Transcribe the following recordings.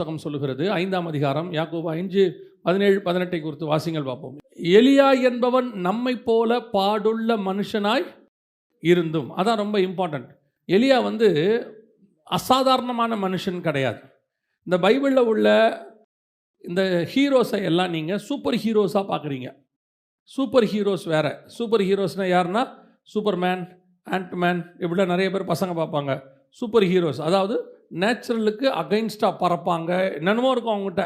புத்தகம் சொல்லுகிறது. ஐந்தாம் அதிகாரம் யாக்கோபா அஞ்சு பதினேழு பதினெட்டை குறித்து வாசிங்கள் பார்ப்போம். எலியா என்பவன் நம்மை போல பாடுள்ள மனுஷனாய் இருந்தும் அதான் ரொம்ப இம்பார்ட்டன்ட் எலியா வந்து அசாதாரணமான மனுஷன் கிடையாது. இந்த பைபிளில் உள்ள இந்த ஹீரோஸை எல்லாம் நீங்கள் சூப்பர் ஹீரோஸாக பார்க்குறீங்க. சூப்பர் ஹீரோஸ் வேறு. சூப்பர் ஹீரோஸ்னால் யாருன்னா? சூப்பர்மேன் ஆண்ட்மேன் இப்படிலாம் நிறைய பேர் பசங்க பார்ப்பாங்க. Super heroes. அதாவது நேச்சுரலுக்கு அகைன்ஸ்டாக பறப்பாங்க. என்னென்னமோ இருக்கும் அவங்ககிட்ட.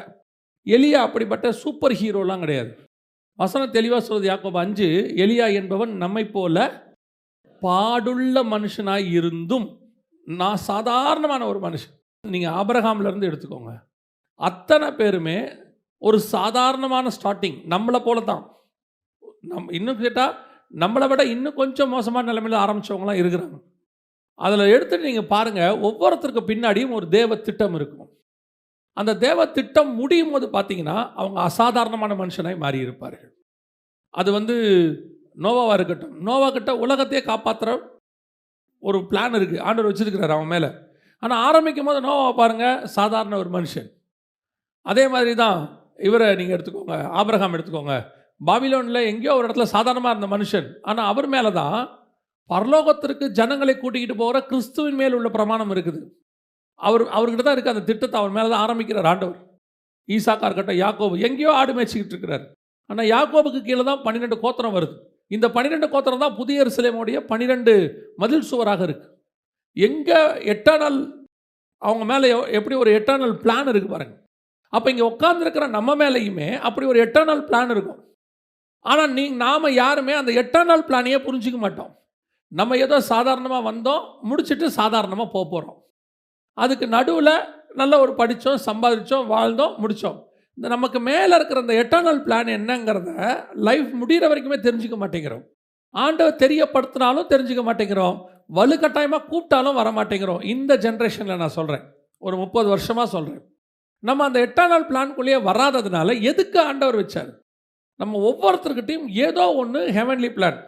எலியா அப்படிப்பட்ட சூப்பர் ஹீரோலாம் கிடையாது. வசனம் தெளிவாக சொல்வது யாக்கோபு அஞ்சு எலியா என்பவன் நம்மை போல பாடுள்ள மனுஷனாய் இருந்தும் நான் சாதாரணமான ஒரு மனுஷன். நீங்கள் ஆபரகாம்லேருந்து எடுத்துக்கோங்க. அத்தனை பேருமே ஒரு சாதாரணமான ஸ்டார்டிங் நம்மளை போல தான். நம் இன்னும் கேட்டால் நம்மளை விட இன்னும் கொஞ்சம் மோசமான நிலைமையில் ஆரம்பித்தவங்களாம் இருக்கிறாங்க. அதில் எடுத்துட்டு நீங்கள் பாருங்கள் ஒவ்வொருத்தருக்கு பின்னாடியும் ஒரு தேவ திட்டம் இருக்கும். அந்த தேவ திட்டம் முடியும் போது பார்த்தீங்கன்னா அவங்க அசாதாரணமான மனுஷனாய் மாறி இருப்பார்கள் அது வந்து நோவாவாக இருக்கட்டும். நோவா கிட்ட உலகத்தையே காப்பாற்றுற ஒரு பிளான் இருக்குது ஆண்டவர் வச்சுருக்கிறார் அவன் மேலே. ஆனால் ஆரம்பிக்கும் போது நோவாவை பாருங்கள் சாதாரண ஒரு மனுஷன். அதே மாதிரி தான் இவரை நீங்கள் எடுத்துக்கோங்க ஆபிரகாம் எடுத்துக்கோங்க. பாபிலோனில் எங்கேயோ ஒரு இடத்துல சாதாரணமாக இருந்த மனுஷன். ஆனால் அவர் மேலே தான் பரலோகத்திற்கு ஜனங்களை கூட்டிக்கிட்டு போகிற கிறிஸ்துவின் மேல் உள்ள பிரமாணம் இருக்குது. அவர் அவர்கிட்ட தான் இருக்குது அந்த திட்டத்தை அவர் மேலே தான் ஆரம்பிக்கிறார் ஆண்டவர். ஈசாக்கா இருக்கட்டும் யாக்கோபு எங்கேயோ ஆடு மேய்ச்சிக்கிட்டு இருக்கிறார். ஆனால் யாக்கோபுக்கு கீழே தான் பன்னிரெண்டு கோத்திரம் வருது. இந்த பன்னிரெண்டு கோத்திரம் தான் புதிய சிலைமுடைய பன்னிரெண்டு மதில் சுவராக இருக்கு. எங்கே எட்டர்னல் அவங்க மேலே எப்படி ஒரு எட்டர்னல் பிளான் இருக்கு பாருங்க. அப்போ இங்கே உட்காந்துருக்கிற நம்ம மேலேயுமே அப்படி ஒரு எட்டர்னல் பிளான் இருக்கும். ஆனால் நீ நாம் யாருமே அந்த எட்டர்னல் பிளானையே புரிஞ்சிக்க மாட்டோம். நம்ம ஏதோ சாதாரணமாக வந்தோம் முடிச்சுட்டு சாதாரணமாக போக போகிறோம் அதுக்கு நடுவில் நல்ல ஒரு படித்தோம் சம்பாதிச்சோம் வாழ்ந்தோம் முடித்தோம் இந்த நமக்கு மேலே இருக்கிற இந்த எட்டர்னல் பிளான் என்னங்கிறத லைஃப் முடிகிற வரைக்குமே தெரிஞ்சுக்க மாட்டேங்கிறோம். ஆண்டவர் தெரியப்படுத்தினாலும் தெரிஞ்சுக்க மாட்டேங்கிறோம். வலுக்கட்டாயமாக கூப்பிட்டாலும் வர மாட்டேங்கிறோம். இந்த ஜென்ரேஷனில் நான் சொல்கிறேன் ஒரு முப்பது வருஷமாக சொல்கிறேன் நம்ம அந்த எட்டர்னல் பிளான்குள்ளேயே வராததுனால எதுக்கு ஆண்டவர் வச்சார்? நம்ம ஒவ்வொருத்தருக்கிட்டையும் ஏதோ ஒன்று ஹெவன்லி பிளான்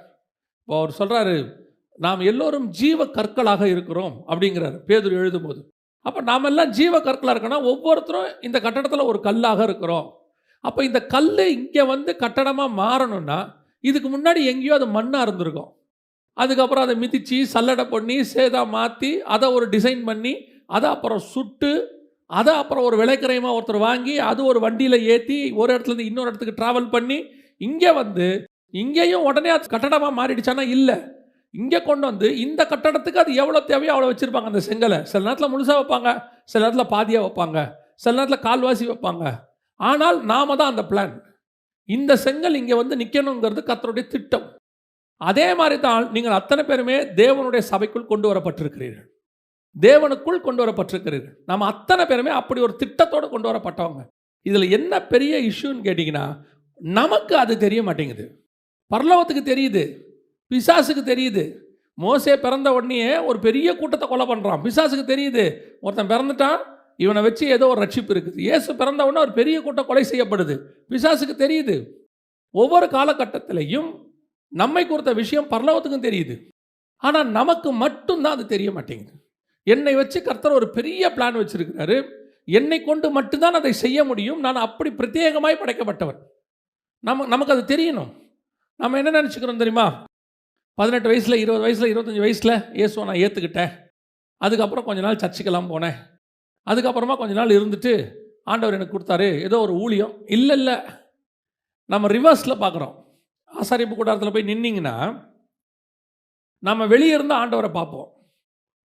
இப்போ அவர் சொல்கிறாரு நாம் எல்லோரும் ஜீவ கற்களாக இருக்கிறோம் அப்படிங்கிறார். பேதர் எழுதும்போது. அப்போ நாம் எல்லாம் ஜீவ கற்களாக இருக்கோன்னா ஒவ்வொருத்தரும் இந்த கட்டடத்தில் ஒரு கல்லாக இருக்கிறோம். அப்போ இந்த கல் இங்கே வந்து கட்டடமாக மாறணும்னா இதுக்கு முன்னாடி எங்கேயோ அது மண்ணாக இருந்திருக்கும். அதுக்கப்புறம் அதை மிதித்து சல்லடை பண்ணி சேதாக மாற்றி அதை ஒரு டிசைன் பண்ணி அதை அப்புறம் சுட்டு அதை அப்புறம் ஒரு விலைக்கரையமாக ஒருத்தர் வாங்கி அது ஒரு வண்டியில் ஏற்றி ஒரு இடத்துலேருந்து இன்னொரு இடத்துக்கு ட்ராவல் பண்ணி இங்கே வந்து இங்கேயும் உடனே அது கட்டடமாக மாறிடுச்சானா இல்லை. இங்கே கொண்டு வந்து இந்த கட்டடத்துக்கு அது எவ்வளோ தேவையோ அவ்வளோ வச்சுருப்பாங்க. அந்த செங்கலை சில நேரத்தில் முழுசாக வைப்பாங்க சில நேரத்தில் பாதியாக வைப்பாங்க சில நேரத்தில் கால்வாசி வைப்பாங்க. ஆனால் நாம தான் அந்த பிளான் இந்த செங்கல் இங்கே வந்து நிற்கணுங்கிறது கத்தருடைய திட்டம். அதே மாதிரி தான் நீங்கள் அத்தனை பேருமே தேவனுடைய சபைக்குள் கொண்டு வரப்பட்டிருக்கிறீர்கள். தேவனுக்குள் கொண்டு வரப்பட்டிருக்கிறீர்கள். நம்ம அத்தனை பேருமே அப்படி ஒரு திட்டத்தோடு கொண்டு வரப்பட்டவங்க. இதில் என்ன பெரிய இஷ்யூன்னு கேட்டிங்கன்னா நமக்கு அது தெரிய மாட்டேங்குது. பரலோகத்துக்கு தெரியுது. பிசாசுக்கு தெரியுது. மோசே பிறந்த உடனே ஒரு பெரிய கூட்டத்தை கொலை பண்ணுறான் பிசாசுக்கு தெரியுது. ஒருத்தன் பிறந்துட்டான். இவனை வச்சு ஏதோ ஒரு ரட்சிப்பு இருக்குது. இயேசு பிறந்த உடனே ஒரு பெரிய கூட்டம் கொலை செய்யப்படுது. பிசாசுக்கு தெரியுது. ஒவ்வொரு காலகட்டத்திலையும் நம்மை குறித்த விஷயம் பரலோகத்துக்கும் தெரியுது. ஆனால் நமக்கு மட்டும்தான் அது தெரிய மாட்டேங்குது. என்னை வச்சு கர்த்தர் ஒரு பெரிய பிளான் வச்சுருக்கிறாரு. என்னை கொண்டு மட்டும்தான் அதை செய்ய முடியும். நான் அப்படி பிரத்யேகமாய் படைக்கப்பட்டவன். நம்ம நமக்கு அது தெரியணும். நம்ம என்ன நினச்சிக்கிறோம் தெரியுமா? பதினெட்டு வயசில் இருபது வயசில் இருபத்தஞ்சி வயசில் இயேசுவை நான் ஏற்றுக்கிட்டேன் அதுக்கப்புறம் கொஞ்ச நாள் சர்ச்சுக்கெல்லாம் போனேன். அதுக்கப்புறமா கொஞ்ச நாள் இருந்துட்டு ஆண்டவர் எனக்கு கொடுத்தாரு ஏதோ ஒரு ஊழியம். இல்லை இல்லை. நம்ம ரிவர்ஸில் பார்க்குறோம். ஆசாரிப்பு கூடாரத்தில் போய் நின்னிங்கன்னா நம்ம வெளியே இருந்து ஆண்டவரை பார்ப்போம்.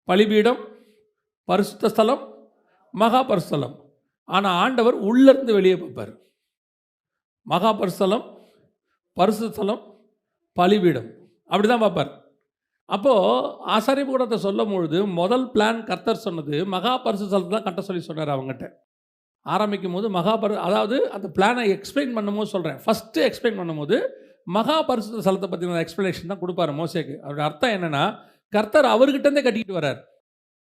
பலிபீடம் பரிசுத்த ஸ்தலம் மகா பரிசுத்தலம். ஆனால் ஆண்டவர் உள்ளேருந்து வெளியே பார்ப்பார். மகா பரிசுத்தலம் பரிசுத்தலம் பலிபீடம். அப்படி தான் பார்ப்பார். அப்போது ஆசாரி கூடத்தை சொல்லும் பொழுது முதல் பிளான் கர்த்தர் சொன்னது மகா பரிசுத்தலத்தை தான் கட்ட சொல்லி சொன்னார் அவங்ககிட்ட. ஆரம்பிக்கும் போது மகா பரி அதாவது அந்த பிளானை எக்ஸ்பிளைன் பண்ணும்போது சொல்கிறேன் ஃபஸ்ட்டு எக்ஸ்பிளைன் பண்ணும்போது மகா பரிசுத்த ஸ்தலத்தை பற்றின எக்ஸ்ப்ளனேஷன் தான் கொடுப்பாரு மோசேக்கு. அவருடைய அர்த்தம் என்னென்னா கர்த்தர் அவர்கிட்டருந்தே கட்டிக்கிட்டு வர்றார்.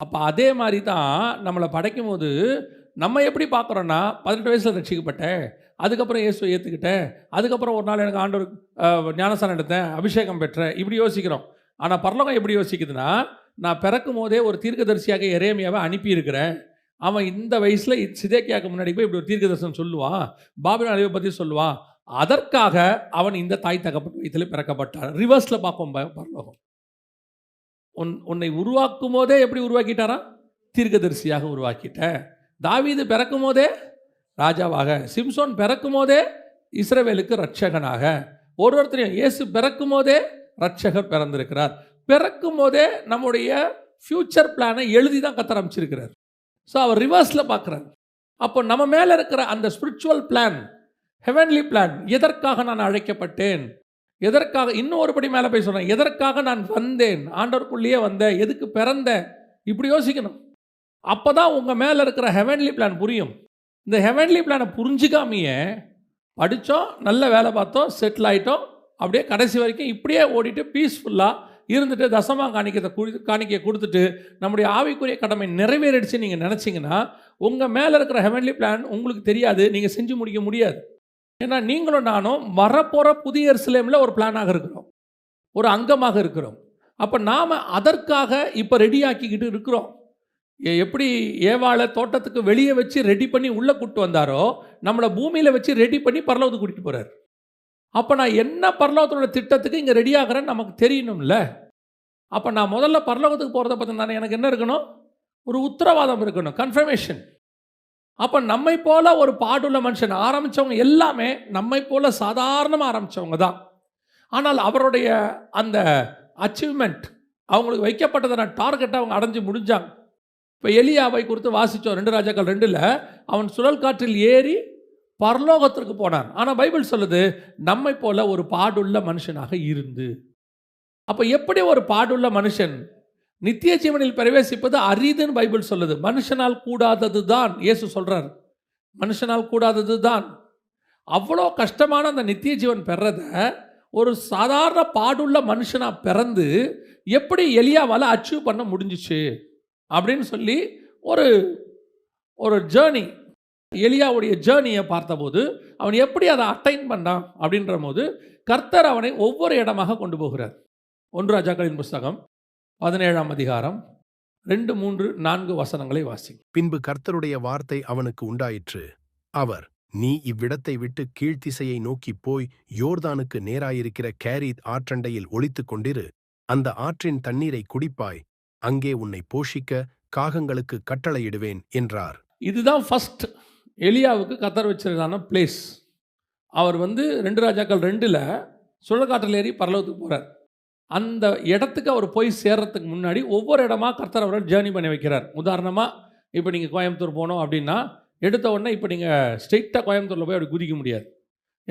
அப்போ அதே மாதிரி தான் நம்மளை படைக்கும் போது நம்ம எப்படி பார்க்குறோன்னா பதினெட்டு வயசில் ரட்சிக்கப்பட்டேன் அதுக்கப்புறம் இயேசு ஏற்றுக்கிட்டேன் அதுக்கப்புறம் ஒரு நாள் எனக்கு ஆண்டவர் ஞானசாரம் ஞானஸ்தானம் எடுத்தேன் அபிஷேகம் பெற்றேன். இப்படி யோசிக்கிறோம். ஆனால் பரலோகம் எப்படி யோசிக்குதுன்னா நான் பிறக்கும் போதே ஒரு தீர்க்கதரிசியாக எரேமியாவை அனுப்பியிருக்கிறேன். அவன் இந்த வயசில் சிதேக்கியாவுக்கு முன்னாடி போய் இப்படி ஒரு தீர்க்கதரிசனம் சொல்லுவான் பாபின் அழிவை பற்றி சொல்லுவான். அதற்காக அவன் இந்த தாய் தகப்பன் வயிற்றில் பிறக்கப்பட்டான். ரிவர்ஸில் பார்ப்போம் பரலோகம். உன் உன்னை உருவாக்கும் போதே எப்படி உருவாக்கிட்டாரா? தீர்க்கதரிசியாக உருவாக்கிட்ட தாவீது பிறக்கும் போதே ராஜாவாக. சிம்சோன் பிறக்கும் போதே இஸ்ரவேலுக்கு ரட்சகனாக ஒரு ஒருத்தரையும் இயேசு பிறக்கும் போதே ரட்சகர் பிறந்திருக்கிறார். பிறக்கும் போதே நம்முடைய ஃப்யூச்சர் பிளானை எழுதி தான் கத்தர் அமைச்சிருக்கிறார். ஸோ அவர் ரிவர்ஸில் பார்க்குறார். அப்போ நம்ம மேலே இருக்கிற அந்த ஸ்பிரிச்சுவல் பிளான் ஹெவன்லி பிளான் எதற்காக நான் அழைக்கப்பட்டேன்? எதற்காக இன்னும் ஒருபடி மேலே போய் சொல்கிறேன் எதற்காக நான் வந்தேன்? ஆண்டவருக்குள்ளேயே வந்தேன் எதுக்கு பிறந்தேன் இப்படி யோசிக்கணும். அப்போ தான் உங்கள் மேலே இருக்கிற ஹெவன்லி பிளான் புரியும். இந்த ஹெவன்லி பிளானை புரிஞ்சுக்காமையே படித்தோம் நல்ல வேலை பார்த்தோம் செட்டில் ஆகிட்டோம் அப்படியே கடைசி வரைக்கும் இப்படியே ஓடிட்டு பீஸ்ஃபுல்லாக இருந்துட்டு தசமா காணிக்கத்தை குடி காணிக்கையை கொடுத்துட்டு நம்முடைய ஆவிக்குரிய கடமை நிறைவேறிடுச்சு நீங்கள் நினச்சிங்கன்னா உங்கள் மேலே இருக்கிற ஹெவன்லி பிளான் உங்களுக்கு தெரியாது நீங்கள் செஞ்சு முடிக்க முடியாது. ஏன்னா நீங்களும் நானும் வரப்போகிற புதிய எருசலேமில் ஒரு பிளானாக இருக்கிறோம். ஒரு அங்கமாக இருக்கிறோம். அப்போ நாம் அதற்காக இப்போ ரெடி ஆக்கிக்கிட்டு இருக்கிறோம். எப்படி ஏவாளை தோட்டத்துக்கு வெளியே வச்சு ரெடி பண்ணி உள்ளே கூட்டு வந்தாரோ நம்மளை பூமியில் வச்சு ரெடி பண்ணி பரலோகத்துக்கு கூட்டிகிட்டு போகிறார் அப்போ நான் என்ன பரலோகத்தோட திட்டத்துக்கு இங்கே ரெடி ஆகிறேன்னு நமக்கு தெரியணும்ல? அப்போ நான் முதல்ல பரலோகத்துக்கு போகிறத பார்த்தீங்கன்னா எனக்கு என்ன இருக்கணும்? ஒரு உத்தரவாதம் இருக்கணும் கன்ஃபர்மேஷன் அப்போ நம்மை போல ஒரு பாடுள்ள மனுஷன் ஆரம்பித்தவங்க எல்லாமே நம்மை போல சாதாரணமாக ஆரம்பித்தவங்க தான். ஆனால் அவருடைய அந்த அச்சீவ்மெண்ட் அவங்களுக்கு வைக்கப்பட்டதான டார்கெட்டை அவங்க அடைஞ்சு முடிஞ்சாங்க. இப்போ எலியாவை குறித்து வாசித்தோம் ரெண்டு ராஜாக்கள் ரெண்டில். அவன் சுழல் காற்றில் ஏறி பரலோகத்திற்கு போனான். ஆனால் பைபிள் சொல்லுது நம்மை போல ஒரு பாடுள்ள மனுஷனாக இருந்து. அப்போ எப்படி ஒரு பாடுள்ள மனுஷன் நித்திய ஜீவனில் பிரவேசிப்பது அரிதுன்னு பைபிள் சொல்லுது. மனுஷனால் கூடாதது தான் இயேசு சொல்கிறார் மனுஷனால் கூடாதது தான் அவ்வளோ கஷ்டமான அந்த நித்திய ஜீவன் பெறத ஒரு சாதாரண பாடுள்ள மனுஷனாக பிறந்து எப்படி எலியாவால் அச்சீவ் பண்ண முடிஞ்சிச்சு? அப்படின்னு சொல்லி ஒரு ஒரு ஜேர்னி எலியாவுடைய ஜேர்னியை பார்த்தபோது அவன் எப்படி அதை அட்டைன் பண்ணான் அப்படின்ற போது கர்த்தர் அவனை ஒவ்வொரு இடமாக கொண்டு போகிறார். ஒன்று ராஜாக்களின் புஸ்தகம் பதினேழாம் அதிகாரம் ரெண்டு மூன்று நான்கு வசனங்களை வாசி. பின்பு கர்த்தருடைய வார்த்தை அவனுக்கு உண்டாயிற்று. அவர் நீ இவ்விடத்தை விட்டு கீழ்த்திசையை நோக்கிப் போய் யோர்தானுக்கு நேராயிருக்கிற கேரீத் ஆற்றண்டையில் ஒளித்துக் கொண்டிரு. அந்த ஆற்றின் தண்ணீரை குடிப்பாய். அங்கே உன்னை போஷிக்க காகங்களுக்கு கட்டளையிடுவேன் என்றார். இதுதான் ஃபஸ்ட் எலியாவுக்கு கத்தர் வச்சிருக்கான பிளேஸ் அவர் வந்து ரெண்டு ராஜாக்கள் ரெண்டில் சுழக்காற்றில் ஏறி பரலவத்துக்கு போகிறார் அந்த இடத்துக்கு அவர் போய் சேர்றதுக்கு முன்னாடி ஒவ்வொரு இடமா கர்த்தர் அவரை ஜேர்னி பண்ணி வைக்கிறார். உதாரணமாக இப்போ நீங்கள் கோயம்புத்தூர் போனோம் அப்படின்னா எடுத்த உடனே இப்போ நீங்கள் ஸ்ட்ரெயிட்டாக கோயம்புத்தூரில் போய் அப்படி குதிக்க முடியாது.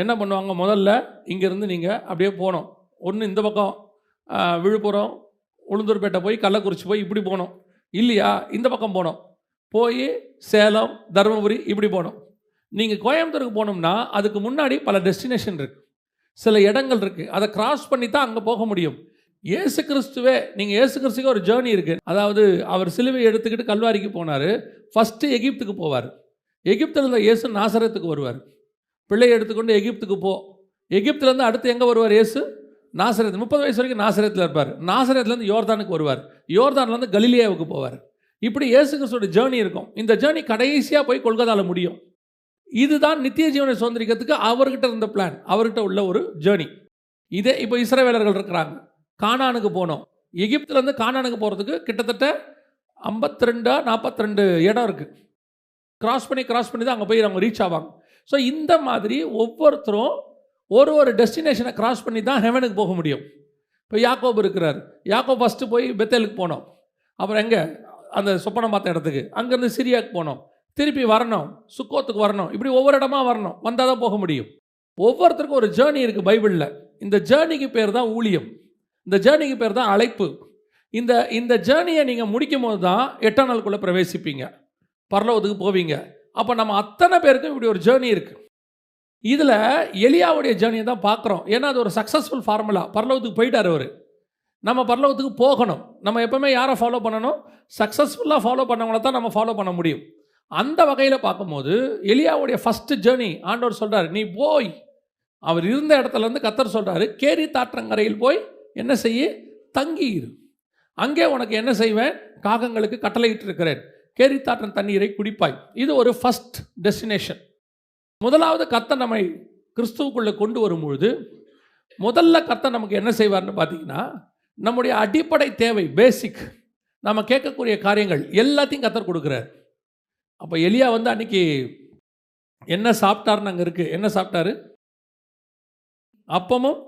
என்ன பண்ணுவாங்க? முதல்ல இங்கேருந்து நீங்கள் அப்படியே போகணும். ஒன்று இந்த பக்கம் விழுப்புரம் உளுந்தூர்பேட்டை போய் கள்ளக்குறிச்சி போய் இப்படி போகணும் இல்லையா? இந்த பக்கம் போனோம். போய் சேலம் தருமபுரி இப்படி போகணும் நீங்கள் கோயம்புத்தூருக்கு போனோம்னா அதுக்கு முன்னாடி பல டெஸ்டினேஷன் இருக்குது சில இடங்கள் இருக்குது அதை கிராஸ் பண்ணி தான் அங்கே போக முடியும். ஏசு கிறிஸ்துவே நீங்கள் ஏசு கிறிஸ்துக்கு ஒரு ஜேர்னி இருக்குது அதாவது அவர் சிலுவை எடுத்துக்கிட்டு கல்வாரிக்கு போனார். ஃபஸ்ட்டு எகிப்துக்கு போவார். எகிப்தில் இருந்த இயேசு நாசரத்துக்கு வருவார். பிள்ளையை எடுத்துக்கொண்டு எகிப்துக்கு போ. எகிப்துலேருந்து அடுத்து எங்கே வருவார் இயேசு நாசரத் முப்பது வயசு வரைக்கும் நாசரத்தில் இருப்பார். நாசரத்துலேருந்து யோர்தானுக்கு வருவார். யோர்தான்லேருந்து கலிலியாவுக்கு போவார். இப்படி இயேசு கிறிஸ்துவோட ஜேர்னி இருக்கும். இந்த ஜேர்னி கடைசியாக போய் கொல்கத்தாவில் முடியும். இதுதான் நித்திய ஜீவனை சுதந்திரிக்கிறதுக்கு அவர்கிட்ட இருந்த பிளான் அவர்கிட்ட உள்ள ஒரு ஜேர்னி இதே இப்போ இஸ்ரவேலர்கள் இருக்கிறாங்க. கானானுக்கு போனோம். எகிப்துலேருந்து கானானுக்கு போகிறதுக்கு கிட்டத்தட்ட ஐம்பத்தி ரெண்டா நாற்பத்தி ரெண்டு இடம் இருக்குது கிராஸ் பண்ணி கிராஸ் பண்ணி தான் அங்கே போய் அவங்க ரீச் ஆவாங்க. ஸோ இந்த மாதிரி ஒவ்வொருத்தரும் ஒரு ஒரு டெஸ்டினேஷனை கிராஸ் பண்ணி தான் ஹெவனுக்கு போக முடியும். இப்போ யாக்கோப் இருக்கிறார். யாக்கோப் ஃபஸ்ட்டு போய் பெத்தேலுக்கு போனோம். அப்புறம் எங்கே? அந்த சொப்பனம் பார்த்த இடத்துக்கு. அங்கேருந்து சிரியாவுக்கு போனோம். திருப்பி வரணும். சுக்கோத்துக்கு வரணும். இப்படி ஒவ்வொரு இடமா வரணும். வந்தால் தான் போக முடியும். ஒவ்வொருத்தருக்கும் ஒரு ஜேர்னி இருக்குது பைபிளில். இந்த ஜேர்னிக்கு பேர் தான் ஊழியம். இந்த ஜேர்னிக்கு பேர் தான் அழைப்பு. இந்த இந்த ஜேர்னியை நீங்கள் முடிக்கும் போது தான் எட்டாம் நாளுக்குள்ளே பிரவேசிப்பீங்க. பரலோகத்துக்கு போவீங்க. அப்போ நம்ம அத்தனை பேருக்கும் இப்படி ஒரு ஜேர்னி இருக்குது இதில் எலியாவுடைய ஜேர்னியை தான் பார்க்குறோம். ஏன்னா அது ஒரு சக்ஸஸ்ஃபுல் ஃபார்முலா பரலோகத்துக்கு போயிட்டார் அவர். நம்ம பரலோகத்துக்கு போகணும். நம்ம எப்பவுமே யாரை ஃபாலோ பண்ணணும்? சக்ஸஸ்ஃபுல்லாக ஃபாலோ பண்ணவங்கள தான் நம்ம ஃபாலோ பண்ண முடியும். அந்த வகையில் பார்க்கும்போது எலியாவுடைய ஃபஸ்ட்டு ஜேர்னி ஆண்டவர் சொல்கிறார் நீ போய். அவர் இருந்த இடத்துலேருந்து கத்தர் சொல்கிறாரு கேரி தாற்றங்கரையில் போய் என்ன செய்ய? தங்கி அங்கே உனக்கு என்ன செய்வேன்? காகங்களுக்கு கட்டளையிட்டு இருக்கிறேன் கேரித்தாற்றன் தண்ணீரை குடிப்பாய். இது ஒரு ஃபர்ஸ்ட் டெஸ்டினேஷன் முதலாவது கத்தை நம்மை கிறிஸ்துவுக்குள்ளே கொண்டு வரும்பொழுது முதல்ல கத்தை நமக்கு என்ன செய்வார்னு பார்த்தீங்கன்னா நம்முடைய அடிப்படை தேவை பேசிக் நம்ம கேட்கக்கூடிய காரியங்கள் எல்லாத்தையும் கத்தர் கொடுக்குறார். அப்போ எலியா வந்து அன்னைக்கு என்ன சாப்பிட்டாருன்னு அங்கே இருக்குது என்ன சாப்பிட்டாரு? அப்பமும்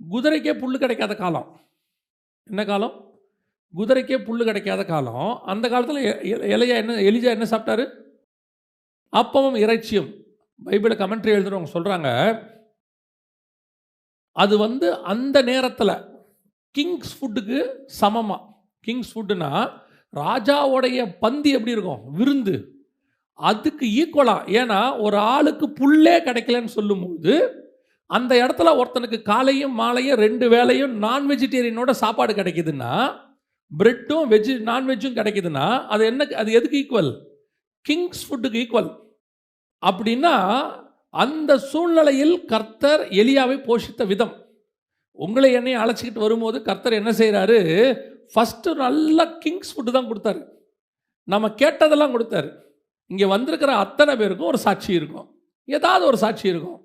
குதிரைக்கே புல் கிடைக்காத காலம். என்ன காலம்? குதிரைக்கே புல் கிடைக்காத காலம். அந்த காலத்தில் இலையா என்ன எலிஜா என்ன சாப்பிட்டாரு? அப்பமும் இறைச்சியும். பைபிளை கமெண்ட்ரி எழுதுறவங்க சொல்கிறாங்க அது வந்து அந்த நேரத்தில் கிங்ஸ் ஃபுட்டுக்கு சமமாக கிங்ஸ் ஃபுட்டுனா ராஜாவோடைய பந்தி எப்படி இருக்கும்? விருந்து. அதுக்கு ஈக்குவலாக ஏன்னா ஒரு ஆளுக்கு புல்லே கிடைக்கலன்னு சொல்லும்போது அந்த இடத்துல ஒருத்தனுக்கு காலையும் மாலையும் ரெண்டு வேளையும் நான் வெஜிடேரியனோட சாப்பாடு கிடைக்குதுன்னா பிரெட்டும் வெஜ் நான்வெஜ்ஜும் கிடைக்குதுன்னா அது என்ன அது எதுக்கு ஈக்குவல் கிங்ஸ் ஃபுட்டுக்கு ஈக்குவல் அப்படின்னா அந்த சூழ்நிலையில் கர்த்தர் எலியாவை போஷித்த விதம். உங்களை என்னை அழைச்சிக்கிட்டு வரும்போது கர்த்தர் என்ன செய்கிறாரு ஃபஸ்ட்டு நல்ல கிங்ஸ் ஃபுட்டு தான் கொடுத்தாரு. நம்ம கேட்டதெல்லாம் கொடுத்தாரு. இங்கே வந்திருக்கிற அத்தனை பேருக்கும் ஒரு சாட்சி இருக்கும். ஏதாவது ஒரு சாட்சி இருக்கும்.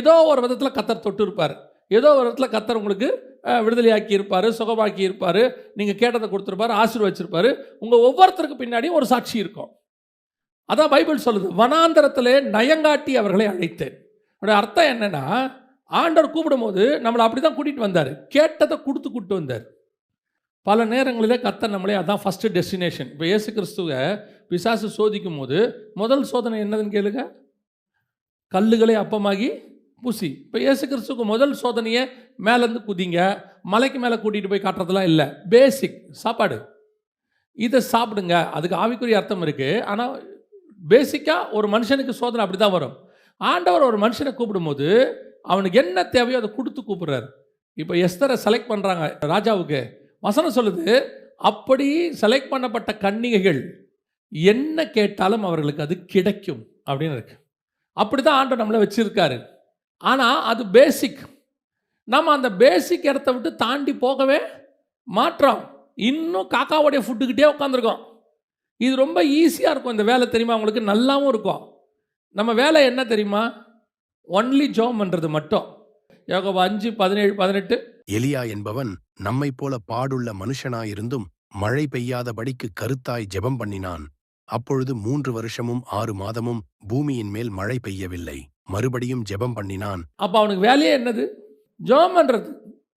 ஏதோ ஒரு விதத்தில் கத்தர் தொட்டு இருப்பார் ஏதோ ஒரு விதத்தில் கத்தர் உங்களுக்கு விடுதலையாக்கி இருப்பார் சுகமாக்கி இருப்பார். நீங்கள் கேட்டதை கொடுத்துருப்பாரு ஆசீர்வச்சிருப்பார். உங்கள் ஒவ்வொருத்தருக்கு பின்னாடியும் ஒரு சாட்சி இருக்கும். அதான் பைபிள் சொல்லுது வனாந்தரத்திலே நயங்காட்டி அவர்களை அழைத்தேன். அதோட அர்த்தம் என்னன்னா ஆண்டவர் கூப்பிடும்போது நம்மளை அப்படி தான் கூட்டிகிட்டு வந்தார். கேட்டதை கொடுத்து கூப்பிட்டு வந்தார். பல நேரங்களில் கத்தை நம்மளே அதான் ஃபஸ்ட்டு டெஸ்டினேஷன் இப்போ இயேசு கிறிஸ்துவை பிசாசு சோதிக்கும் போது முதல் சோதனை என்னதுன்னு கேளுங்க. கல்லுகளை அப்பமாகி பூசி. இப்போ இயேசு கிறிஸ்துவுக்கு முதல் சோதனையை மேலேருந்து குதிங்க மலைக்கு மேலே கூட்டிகிட்டு போய் காட்டுறதுலாம் இல்லை. பேசிக் சாப்பாடு. இதை சாப்பிடுங்க. அதுக்கு ஆவிக்குரிய அர்த்தம் இருக்குது ஆனால் பேசிக்காக ஒரு மனுஷனுக்கு சோதனை அப்படி தான் வரும். ஆண்டவர் ஒரு மனுஷனை கூப்பிடும்போது அவனுக்கு என்ன தேவையோ அதை கொடுத்து கூப்பிடுறாரு. இப்போ எஸ்தரை செலக்ட் பண்ணுறாங்க ராஜாவுக்கு. வசனம் சொல்லுது அப்படி செலக்ட் பண்ணப்பட்ட கன்னிகைகள் என்ன கேட்டாலும் அவர்களுக்கு அது கிடைக்கும் அப்படின்னு இருக்கு. அப்படி தான் ஆண்டவர் நம்மளை வச்சுருக்காரு. ஆனால் அது பேசிக் நம்ம அந்த பேசிக் இடத்த விட்டு தாண்டி போகவே மாற்றோம். இன்னும் காக்காவுடைய ஃபுட்டுக்கிட்டே உட்காந்துருக்கோம் இது ரொம்ப ஈஸியாக இருக்கும் இந்த வேலை தெரியுமா? உங்களுக்கு நல்லாவும் இருக்கும். நம்ம வேலை என்ன தெரியுமா? ஒன்லி ஜோம் பண்ணுறது மட்டும். யோகா அஞ்சு பதினேழு பதினெட்டு. எலியா என்பவன் நம்மைப் போல பாடுள்ள மனுஷனாயிருந்தும் மழை பெய்யாதபடிக்கு கருத்தாய் ஜெபம் பண்ணினான். அப்பொழுது மூன்று வருஷமும் ஆறு மாதமும் பூமியின் மேல் மழை பெய்யவில்லை. மறுபடியும் ஜெபம் பண்ணினான். அப்போ அவனுக்கு வேலையே என்னது? ஜோம் பண்ணுறது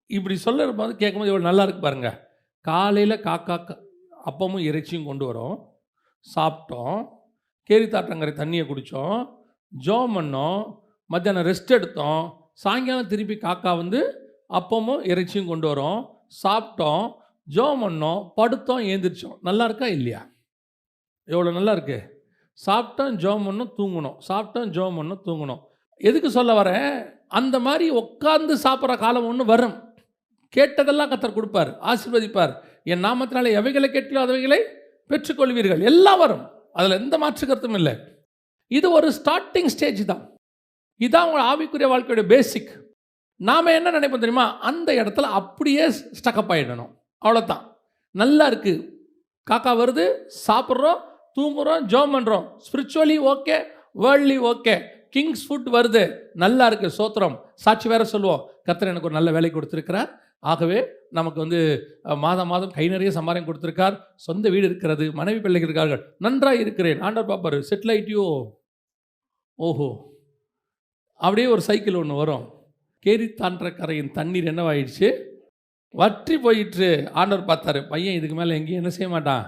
இப்படி சொல்லுற போது கேட்கும்போது எவ்வளோ நல்லா இருக்கு பாருங்க. காலையில் காக்கா அப்பமும் இறைச்சியும் கொண்டு வரோம். சாப்பிட்டோம். கேரித்தாட்டங்கரை தண்ணியை குடித்தோம் ஜோம் பண்ணோம். மத்தியானம் ரெஸ்ட் எடுத்தோம். சாயங்காலம் திருப்பி காக்கா வந்து அப்பமும் இறைச்சியும் கொண்டு வரோம். சாப்பிட்டோம். ஜோம் பண்ணோம். படுத்தோம் ஏந்திரிச்சோம். நல்லா இருக்கா இல்லையா? எவ்வளோ நல்லா இருக்கு? சாப்பிட்டோம் ஜோம் பண்ணோம் தூங்கணும் சாப்பிட்டோம் ஜோம் பண்ணோம் தூங்கணும் எதுக்கு சொல்ல வரேன்? அந்த மாதிரி உட்காந்து சாப்பிட்ற காலம் ஒன்று வரும். கேட்டதெல்லாம் கத்தர் கொடுப்பார். ஆசிர்வதிப்பார். என் நாமத்தினால எவைகளை கேட்கலோ அவைகளை? பெற்றுக்கொள்வீர்கள். எல்லாம் வரும். அதில் எந்த மாற்று கருத்தும் இல்லை. இது ஒரு ஸ்டார்டிங் ஸ்டேஜ் தான். இதான் உங்கள் ஆவிக்குரிய வாழ்க்கையோட பேசிக் நாம் என்ன நினைப்போம் தெரியுமா? அந்த இடத்துல அப்படியே ஸ்டக்கப் ஆகிடணும் அவ்வளோதான் நல்லா இருக்குது காக்கா வருது சாப்பிட்றோம் தூங்குறோம் ஜோம் பண்ணுறோம் spiritually okay worldly okay kings food வருது. நல்லா இருக்குது சோத்திரம். சாட்சி வேற சொல்லுவோம். கர்த்தர் எனக்கு ஒரு நல்ல வேலை கொடுத்துருக்கிறார். ஆகவே நமக்கு வந்து மாதம் மாதம் கை நிறைய சம்பாரம் கொடுத்துருக்கார். சொந்த வீடு இருக்கிறது மனைவி பிள்ளைகள் இருக்கார்கள். நன்றாக இருக்கிறேன். ஆண்டவர் பாப்பார் செட்டில் ஆயிட்டியோ ஓஹோ. அப்படியே ஒரு சைக்கிள் ஒன்று வரும். கேரி தான்ற கரையின் தண்ணீர் என்னவாயிடுச்சு? வற்றி போயிட்டு ஆண்டவர் பார்த்தாரு பையன் இதுக்கு மேலே எங்கேயும் என்ன செய்ய மாட்டான்?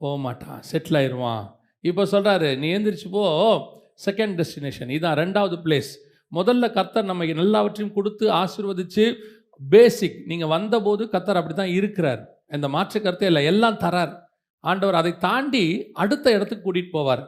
போக மாட்டான் செட்டில் ஆயிடுவான் இப்போ சொல்கிறாரு நீ எந்திரிச்சு போ. செகண்ட் டெஸ்டினேஷன் இதுதான் ரெண்டாவது பிளேஸ் முதல்ல கர்த்தர் நம்ம எல்லாவற்றையும் கொடுத்து ஆசிர்வதித்து பேசிக் நீங்கள் வந்தபோது கத்தர் அப்படி தான் இருக்கிறார். இந்த மாற்று கருத்தே இல்லை. எல்லாம் தரார். ஆண்டவர் அதை தாண்டி அடுத்த இடத்துக்கு கூட்டிகிட்டு போவார்.